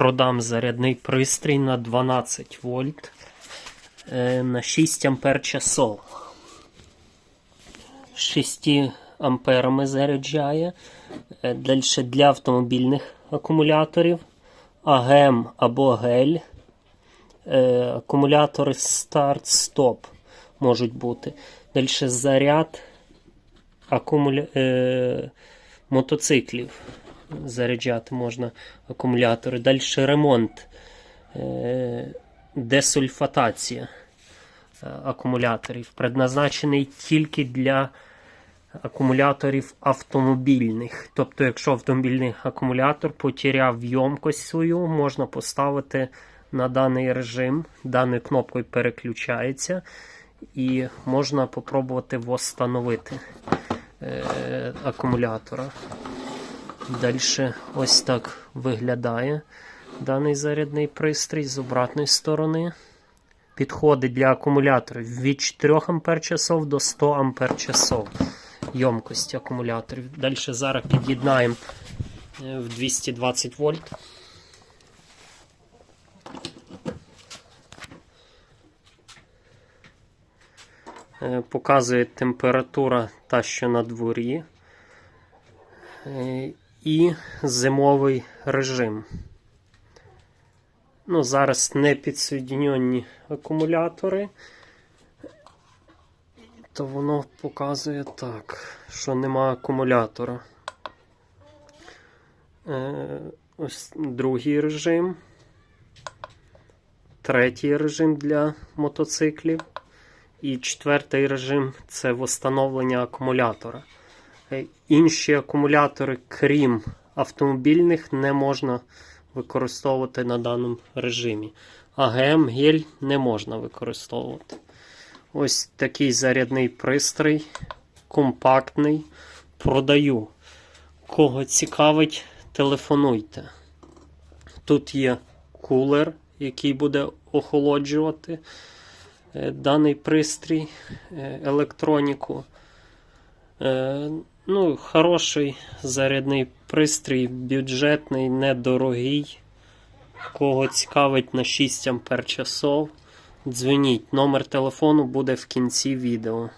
продам зарядний пристрій на 12 вольт е, на 6 ампер часов. 6 амперами заряджає. Е, Далі для автомобільних акумуляторів. АГМ або гель. Е, Акумулятори старт-стоп можуть бути. Далі заряд акумуля... мотоциклів. Заряджати можна акумулятори. Далі ремонт. Е... Десульфатація е, акумуляторів. Предназначений тільки для акумуляторів автомобільних. Тобто, якщо автомобільний акумулятор потеряв ємкость свою, можна поставити на даний режим, даною кнопкою переключається, і можна попробувати восстановити е, акумулятора. Далі ось так виглядає даний зарядний пристрій з обратної сторони. Підходить для акумуляторів від 4 ампер часов до 100 ампер часов ємкості акумуляторів. Далі зараз під'єднаємо е, в 220 вольт. Е, Показує температура та, що на дворі. І зимовий режим. Ну, зараз не підсоединені акумулятори, то воно показує так, що нема акумулятора. Е, ось другий режим. Третій режим для мотоциклів. І четвертий режим це встановлення акумулятора. Е, Інші акумулятори, крім автомобільних, не можна використовувати на даному режимі. АГМ гель не можна використовувати. Ось такий зарядний пристрій, компактний. Продаю. Кого цікавить, телефонуйте. Тут є кулер, який буде охолоджувати е, даний пристрій, е, електроніку. Ну, хороший зарядний пристрій, бюджетний, недорогий. Кого цікавить на 6 ампер часов, дзвоніть. Номер телефону буде в кінці відео.